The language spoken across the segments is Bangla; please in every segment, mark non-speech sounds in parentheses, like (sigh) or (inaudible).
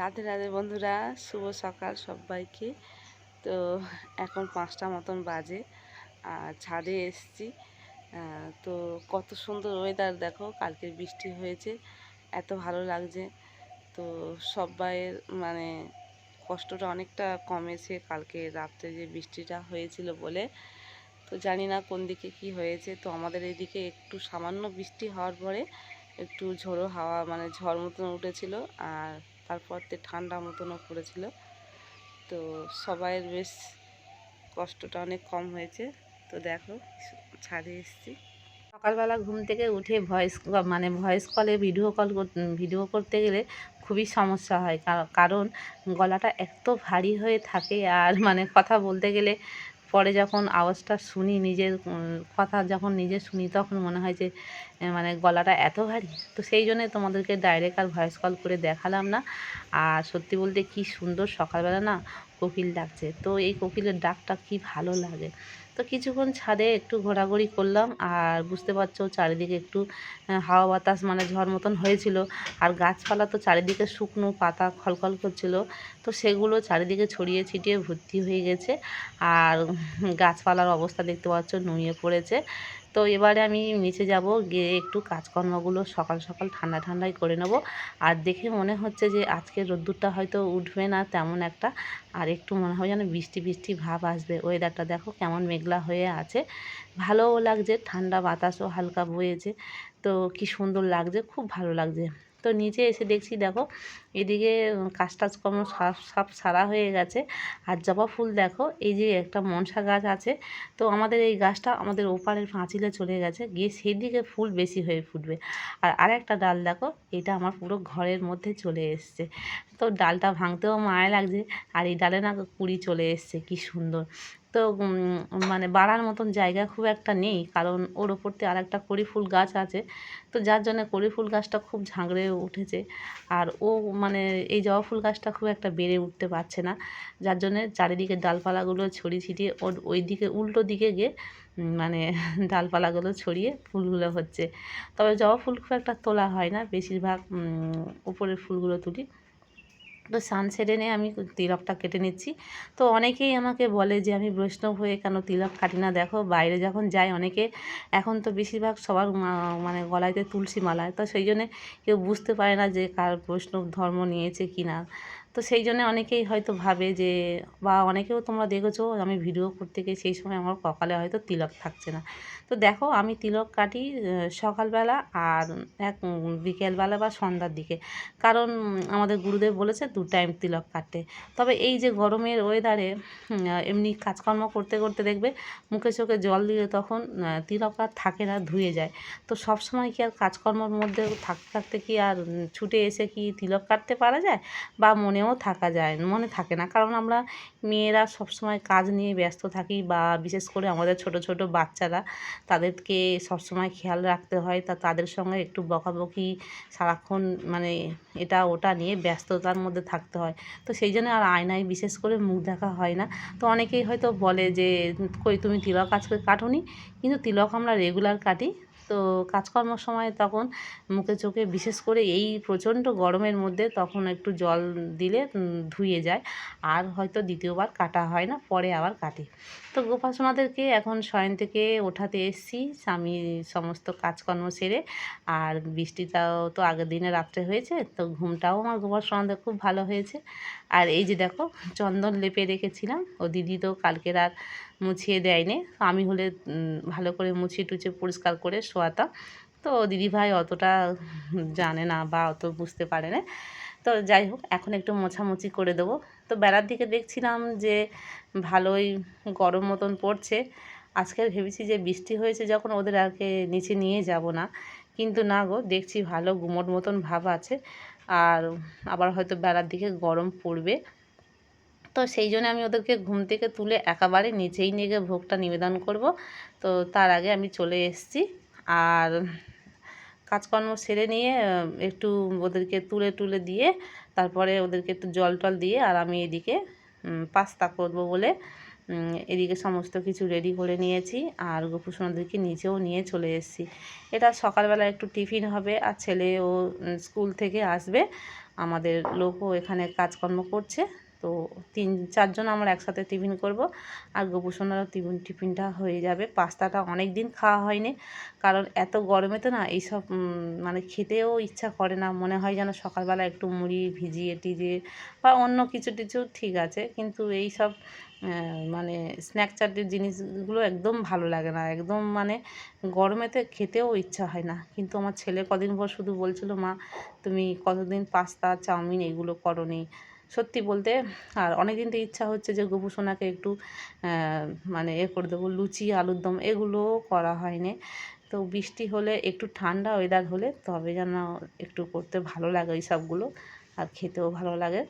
রাধে রাধে বন্ধুরা, শুভ সকাল সবাইকে। তো এখন পাঁচটা মতন বাজে, আর ছাদে এসছি। তো কত সুন্দর ওয়েদার দেখো, কালকে বৃষ্টি হয়েছে, এত ভালো লাগছে। তো সবাইয়ের মানে কষ্টটা অনেকটা কমেছে কালকে রাত্রে যে বৃষ্টিটা হয়েছিল বলে। তো জানি না কোন দিকে কি হয়েছে, তো আমাদের এইদিকে একটু সামান্য বৃষ্টি হওয়ার পরে একটু ঝোড়ো হাওয়া মানে ঝড় মতন উঠেছিল। আর তারপর তে ঠান্ডা মতনও পড়েছিল। তো সবাইয়ের বেশ কষ্টটা অনেক কম হয়েছে। তো দেখো, ছাদে এসেছি। সকালবেলা ঘুম থেকে উঠে ভয়েস মানে ভয়েস কলে ভিডিও কল ভিডিও করতে গেলে খুবই সমস্যা হয়। কার- কারণ গলাটা এত ভারী হয়ে থাকে আর মানে কথা বলতে গেলে পরে যখন আওয়াজটা শুনি নিজের কথা যখন নিজে শুনি তখন মনে হয় যে মানে গলাটা এত ভারী। তো সেই জন্যে তোমাদেরকে ডাইরেক্ট আর ভয়েস কল করে দেখালাম না। আর সত্যি বলতে কি সুন্দর সকালবেলা না কোকিল ডাকছে। তো এই কোকিলের ডাকটা কি ভালো লাগে? তো কিছুক্ষণ ছাদে একটু ঘোরাঘুরি করলাম আর বুঝতে পারছ চারিদিকে একটু হাওয়া বাতাস মানে ঝড় মতন হয়েছিল। আর গাছপালা তো চারিদিকে শুকনো পাতা খলখল করছিল। তো সেগুলো চারিদিকে ছড়িয়ে ছিটিয়ে ভর্তি হয়ে গেছে। আর গাছপালার অবস্থা দেখতে পাচ্ছ নুয়ে পড়েছে। তো এবারে আমি নিচে যাব, গিয়ে একটু কাজকর্মগুলো সকাল সকাল ঠান্ডা ঠান্ডাই করে নেব। আর দেখে মনে হচ্ছে যে আজকে রোদ্দুরটা হয়তো উঠবে না তেমন একটা। আর একটু মনে হয় যেন বৃষ্টি বৃষ্টি ভাব আসবে। ওয়েদারটা দেখো কেমন মেঘলা হয়ে আছে। ভালোও লাগছে, ঠান্ডা বাতাসও হালকা বয়েছে। তো কি সুন্দর লাগছে, খুব ভালো লাগছে। তো নিচে এসে দেখছি দেখো এদিকে কাজ টাজকর্ম সব সব সারা হয়ে গেছে। আর জবা ফুল দেখো, এই যে একটা মনসা গাছ আছে, তো আমাদের এই গাছটা আমাদের ওপারের পাঁচিলে চলে গেছে, গিয়ে সেই দিকে ফুল বেশি হয়ে ফুটবে। আর আরেকটা ডাল দেখো, এটা আমার পুরো ঘরের মধ্যে চলে এসছে। তো ডালটা ভাঙতেও মায়া লাগছে, আর এই ডালে না কুড়ি চলে এসছে, কি সুন্দর। তো মানে বাড়ার মতন জায়গা খুব একটা নেই, কারণ ওর ওপরতে আর একটা কড়ি ফুল গাছ আছে। তো যার জন্য কড়ি ফুল গাছটা খুব ঝাঁকড়ে উঠেছে। আর ও মানে এই জবা ফুল গাছটা খুব একটা বেড়ে উঠতে পারছে না। যার জন্যে চারিদিকে ডালপালাগুলো ছড়িয়ে ছিটিয়ে ওর ওই দিকে উল্টো দিকে গিয়ে মানে (laughs) ডালপালাগুলো ছড়িয়ে ফুলগুলো হচ্ছে। তবে জবা ফুল খুব একটা তোলা হয় না। বেশিরভাগ উপরের ফুলগুলো তুলি। তো সানসেটে নিয়ে আমি তিলকটা কেটে নিচ্ছি। তো অনেকেই আমাকে বলে যে, আমি বৈষ্ণব হয়ে কেন তিলক কাটি না? দেখো, বাইরে যখন যাই অনেকে এখন তো বেশিরভাগ সবার মানে গলায়তে তুলসী মালায় তো সেই জন্যে কেউ বুঝতে পারে না যে কার বৈষ্ণব ধর্ম নিয়েছে কি না তো সেই জন্য অনেকেই হয়তো ভাবে যে, বা অনেকেও তোমরা দেখেছ আমি ভিডিও করতে গিয়ে সেই সময় আমার কপালে হয়তো তিলক থাকছে না। তো দেখো আমি তিলক কাটি সকালবেলা আর এক বিকেলবেলা বা সন্ধ্যার দিকে। কারণ আমাদের গুরুদেব বলেছে দু টাইম তিলক কাটতে। তবে এই যে গরমের ওয়েদারে এমনি কাজকর্ম করতে করতে দেখবে মুখে চোখে জল দিলে তখন তিলক আর থাকে না, ধুয়ে যায়। তো সব সময় কি আর কাজকর্মের মধ্যে থাকতে থাকতে কি আর ছুটে এসে কি তিলক কাটতে পারা যায়? বা মনেও থাকা যায়, মনে থাকে না। কারণ আমরা মেয়েরা সবসময় কাজ নিয়ে ব্যস্ত থাকি বা বিশেষ করে আমাদের ছোট ছোট বাচ্চারা তাদেরকে সবসময় খেয়াল রাখতে হয়। তা তাদের সঙ্গে একটু বকাবকি সারাক্ষণ মানে এটা ওটা নিয়ে ব্যস্ততার মধ্যে থাকতে হয়। তো সেই জন্য আর আয়নায় বিশেষ করে মুখ দেখা হয় না। তো অনেকেই হয়তো বলে যে, কই তুমি তিলক আজকে কাটোনি? কিন্তু তিলক আমরা রেগুলার কাটি। তো কাজকর্ম সময় তখন মুখে চোখে বিশেষ করে এই প্রচণ্ড গরমের মধ্যে তখন একটু জল দিলে ধুয়ে যায়। আর হয়তো দ্বিতীয়বার কাটা হয় না, পরে আবার কাটে। তো গোপাসনাদেরকে এখন শয়ন থেকে ওঠাতে এসেছি। আমি সমস্ত কাজকর্ম সেরে, আর বৃষ্টিটাও তো আগের দিনে রাত্রে হয়েছে, তো ঘুমটাও আমার গোপাসনাদের খুব ভালো হয়েছে। আর এই যে দেখো, চন্দন লেপে রেখেছিলাম। ও দিদি তো কালকের আর মুছিয়ে দেয়নি। আমি হলে ভালো করে মুছিয়ে টুছিয়ে পরিষ্কার করে শোয়াতাম। তো দিদিভাই অতটা জানে না বা অত বুঝতে পারে না। তো যাই হোক, এখন একটু মোছামুছি করে দেবো। তো বেড়ার দিকে দেখছিলাম যে ভালোই গরম মতন পড়ছে। আজকে ভেবেছি যে বৃষ্টি হয়েছে যখন ওদের আরকে নিচে নিয়ে যাব না। কিন্তু না গো, দেখছি ভালো গুমোট মতন ভাব আছে। আর আবার হয়তো বেড়ার দিকে গরম পড়বে। তো সেই জন্য আমি ওদেরকে ঘুম থেকে তুলে একেবারে নিচেই নিয়ে ভোগটা নিবেদন করব। তো তার আগে আমি চলে এসেছি। আর কাজকর্ম সেরে নিয়ে একটু ওদেরকে তুলে টুলে দিয়ে, তারপরে ওদেরকে একটু জল টল দিয়ে আর আমি এদিকে পাস্তা করব বলে এদিকে সমস্ত কিছু রেডি করে নিয়েছি। আর গোপুসোনাদেরকে নিচেও নিয়ে চলে এসেছি। এটা সকালবেলা একটু টিফিন হবে আর ছেলে ও স্কুল থেকে আসবে। আমাদের লোকও এখানে কাজকর্ম করছে। তো তিন, চারজন আমরা একসাথে টিফিন করব। আর গোপুসোনারও টিফিন টিফিনটা হয়ে যাবে। পাস্তাটা অনেক দিন খাওয়া হয়নি। কারণ এত গরমে তো না, এইসব মানে খেতেও ইচ্ছা করে না। মনে হয় যেন সকালবেলা একটু মুড়ি ভিজিয়ে টিজিয়ে বা অন্য কিছু টিছু ঠিক আছে। কিন্তু এই সব মানে স্ন্যাক চাটের জিনিসগুলো একদম ভালো লাগে না। একদম মানে গরমেতে খেতেও ইচ্ছা হয় না। কিন্তু আমার ছেলে কদিন পর শুধু বলছিল, মা, তুমি কতদিন পাস্তা, চাউমিন এগুলো করনি? সত্যি বলতে আর অনেক দিন তো ইচ্ছা হচ্ছে যে গোপু সোনাকে একটু মানে এ করে দেবো, লুচি, আলুর দম এগুলোও করা হয়নি। তো বৃষ্টি হলে একটু ঠান্ডা ওয়েদার হলে তবে যেন একটু করতে ভালো লাগে ওই সবগুলো আর খেতেও ভালো লাগে।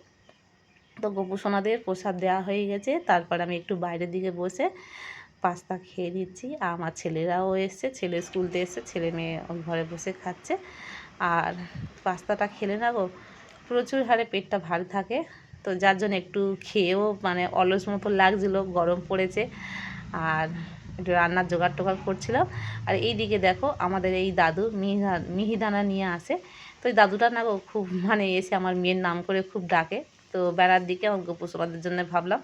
তো গোপু সোনাদের প্রসাদ দেওয়া হয়ে গেছে, তারপর আমি একটু বাইরের দিকে বসে পাস্তা খেয়ে নিচ্ছি। আমার ছেলেরাও এসছে, ছেলে স্কুল থেকে এসছে, ছেলে মেয়ে ঘরে বসে খাচ্ছে। আর পাস্তাটা খেলে না গো প্রচুর হারে পেটটা ভারী থাকে। তো যার জন্য একটু খেয়েও মানে অলস মতো লাগছিল, গরম পড়েছে। আর একটু রান্নার জোগাড় টোগাড় করছিলাম। আর এই দিকে দেখো আমাদের এই দাদু মিহিদা, মিহিদানা নিয়ে আসে। তো এই দাদুটা না খুব মানে এসে আমার মেয়ের নাম করে খুব ডাকে। তো বেড়ার দিকে আমার গোপুসোনাদের জন্য ভাবলাম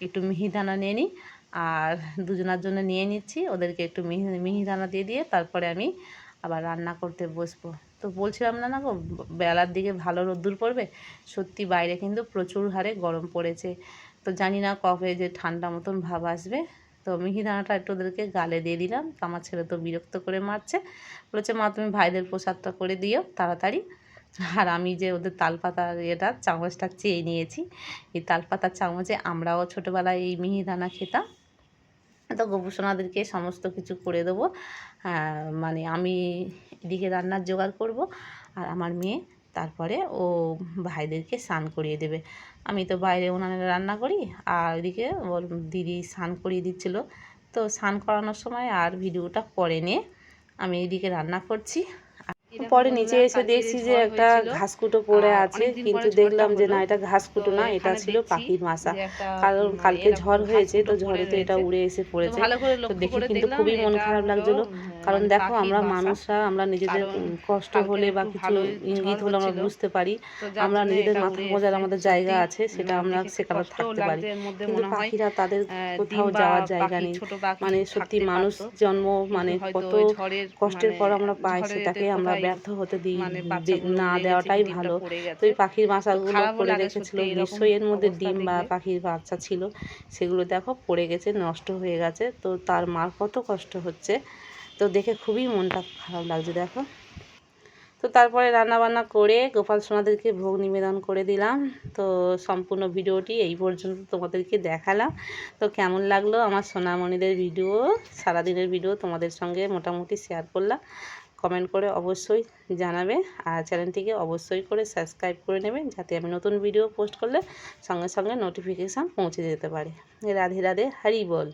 একটু মিহিদানা নিয়ে নিই। আর দুজনার জন্য নিয়ে নিচ্ছি। ওদেরকে একটু মিহি, মিহিদানা দিয়ে দিয়ে তারপরে আমি আবার রান্না করতে বসবো। তো বলছিলাম না না গো, বেলার দিকে ভালো রোদ্দুর পড়বে? সত্যি বাইরে কিন্তু প্রচুর হারে গরম পড়েছে। তো জানি না কবে যে ঠান্ডা মতন ভাব আসবে। তো মিহিদানাটা একটু ওদেরকে গালে দিয়ে দিলাম। আমার ছেলে তো বিরক্ত করে মারছে। বলেছে, মা, তুমি ভাইদের প্রসাদটা করে দিও তাড়াতাড়ি। আর আমি যে ওদের তালপাতার এটা চামচটা চেয়ে নিয়েছি। এই তালপাতার চামচে আমরাও ছোটোবেলায় এই মিহিদানা খেতাম। তো গোপুসোনাদেরকে সমস্ত কিছু করে দেবো। মানে আমি এদিকে রান্নার জোগাড় করব আর আমার মেয়ে তারপরে ও ভাইদেরকে স্নান করিয়ে দেবে। আমি তো বাইরে ওনারা রান্না করি আর এদিকে ওর দিদি স্নান করিয়ে দিচ্ছিল। তো স্নান করানোর সময় আর ভিডিওটা পরে নিয়ে আমি এদিকে রান্না করছি। পরে নিচে এসে দেখছি যে একটা ঘাসকুটো পড়ে আছে কিন্তু দেখলাম যে না এটা ঘাসকুটো না এটা ছিল পাখির মাসা। কারণ কালকে ঝড় হয়েছে তো ঝড়েতে এটা উড়ে এসে পড়েছে। তো দেখে কিন্তু খুবই মন খারাপ লাগছিল। কারণ দেখো আমরা মানুষরা আমরা নিজেদের কষ্ট হলে বা কিছু ইঙ্গিত হলে আমরা বুঝতে পারি। আমরা নিজেদের মাথা গোজার আমাদের জায়গা আছে সেটা আমরা সেখানে থাকতে পারি। কিন্তু পাখিরা তাদের কোথাও যাওয়ার জায়গা নেই। মানে সত্যি মানুষ জন্ম মানে কত কষ্টের পর আমরা পাই সেটাকে আমরা ব্যর্থ হতে দিই না দেওয়াটাই ভালো। তো এই পাখির বাসাগুলো করে রেখেছিল নিশ্চয়ই এর মধ্যে ডিম বা পাখির বাচ্চা ছিল সেগুলো দেখো পড়ে গেছে নষ্ট হয়ে গেছে। তো তার মার কত কষ্ট হচ্ছে তো দেখে খুবই মনটা খারাপ লাগছে, দেখো। তো তারপরে রান্না বান্না করে গোপাল সোনাদেরকে ভোগ নিবেদন করে দিলাম। তো সম্পূর্ণ ভিডিওটি এই পর্যন্ত তোমাদেরকে দেখালাম। তো কেমন লাগল আমার সোনামণিদের ভিডিও? সারাদিনের ভিডিও তোমাদের সঙ্গে মোটামুটি শেয়ার করলাম। কমেন্ট করে অবশ্যই জানাবে আর চ্যানেলটিকে অবশ্যই করে সাবস্ক্রাইব করে নেবে যাতে আমি নতুন ভিডিও পোস্ট করলে সঙ্গে সঙ্গে নোটিফিকেশান পৌঁছে যেতে পারে। রাধে রাধে, হারি বল।